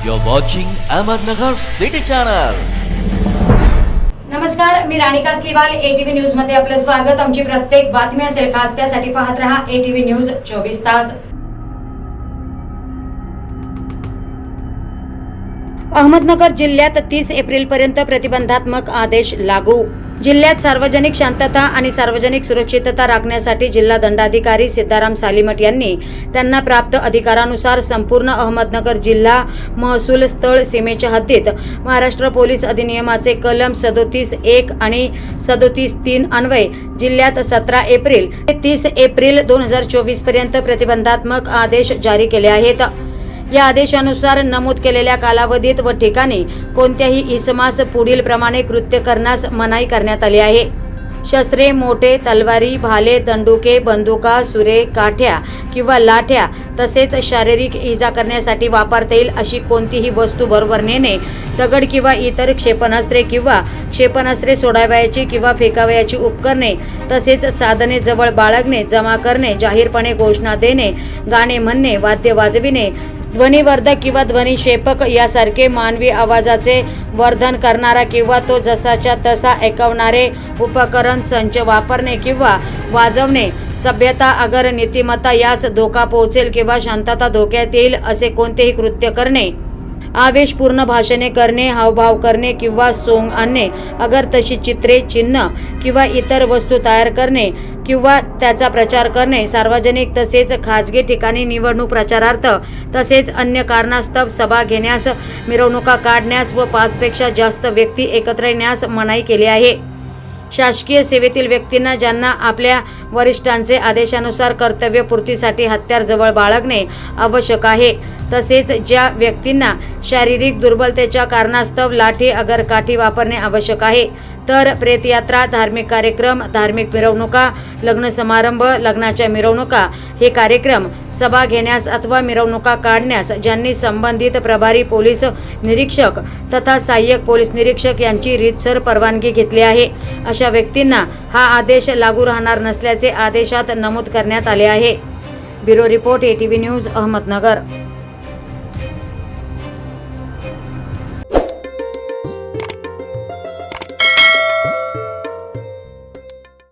You're watching Ahmednagar City Channel. नमस्कार मी Ranika स्लिवाल ATV न्यूजमध्ये आपलं स्वागत आमची प्रत्येक बातमी असेल खास त्यासाठी पाहत रहा एटीव्ही न्यूज चोवीस तास अहमदनगर जिल्ह्यात तीस एप्रिल पर्यंत प्रतिबंधात्मक आदेश लागू. जिल्ह्यात सार्वजनिक शांतता आणि सार्वजनिक सुरक्षितता राखण्यासाठी जिल्हा दंडाधिकारी सिद्धाराम सालीमठ यांनी त्यांना प्राप्त अधिकारानुसार संपूर्ण अहमदनगर जिल्हा महसूल स्थळ सीमेच्या हद्दीत महाराष्ट्र पोलीस अधिनियमाचे कलम सदोतीस एक आणि सदोतीस तीन अन्वय जिल्ह्यात सतरा एप्रिल ते तीस एप्रिल दोन हजार चोवीसपर्यंत प्रतिबंधात्मक आदेश जारी केले आहेत. या आदेशानुसार नमूद केलेल्या कालावधीत व ठिकाणी कोणत्याही इसमास पुढील प्रमाणे कृत्य करण्यास मनाई करण्यात आली आहे. शस्त्रे मोठे तलवारी भाले दंडुके बंदुका सुरे काठ्या किंवा लाठ्या तसेच शारीरिक इजा करण्यासाठी वापरता येईल अशी कोणतीही वस्तू बरोबर नेणे दगड किंवा इतर क्षेपणास्त्रे किंवा क्षेपणास्त्रे सोडावयाची किंवा फेकावयाची उपकरणे तसेच साधने जवळ बाळगणे जमा करणे जाहीरपणे घोषणा देणे गाणे म्हणणे वाद्य वाजविणे ध्वनिवर्धक किंवा ध्वनिक्षेपक यासारखे मानवी आवाजाचे वर्धन करणारा किंवा तो जसाच्या तसा ऐकवणारे उपकरण संच वापरणे किंवा वाजवणे सभ्यता अगर नीतिमत्ता यास धोका पोहोचेल किंवा शांतता धोक्यात येईल असे कोणतेही कृत्य करणे. आवेशपूर्ण भाषणे करणे हावभाव करणे किंवा सोंग आणणे अगर तशी चित्रे चिन्ह किंवा इतर वस्तू तयार करणे किंवा त्याचा प्रचार करणे सार्वजनिक तसेच खाजगी ठिकाणी निवडणूक प्रचारार्थ तसेच अन्य कारणास्तव सभा घेण्यास मिरवणुका काढण्यास व पाचपेक्षा जास्त व्यक्ती एकत्र येण्यास मनाई केली आहे. शासकीय सेवेतील व्यक्तींना ज्यांना आपल्या वरिष्ठांचे आदेशानुसार कर्तव्यपूर्तीसाठी हत्यार जवळ बाळगणे आवश्यक आहे. तसेच ज्या व्यक्तींना शारीरिक दुर्बलतेच्या कारणास्तव लाठी अगर काठी वापरणे आवश्यक आहे तर प्रेतयात्रा धार्मिक कार्यक्रम धार्मिक मिरवणुका लग्न समारंभ लग्नाच्या मिरवणुका हे कार्यक्रम सभा घेण्यास अथवा मिरवणुका काढण्यास ज्यांनी संबंधित प्रभारी पोलीस निरीक्षक तथा सहाय्यक पोलीस निरीक्षक यांची रीतसर परवानगी घेतली आहे अशा व्यक्तींना हा आदेश लागू राहणार नसल्याचे आदेशात नमूद करण्यात आले आहे. Bureau report ATV news Ahmednagar.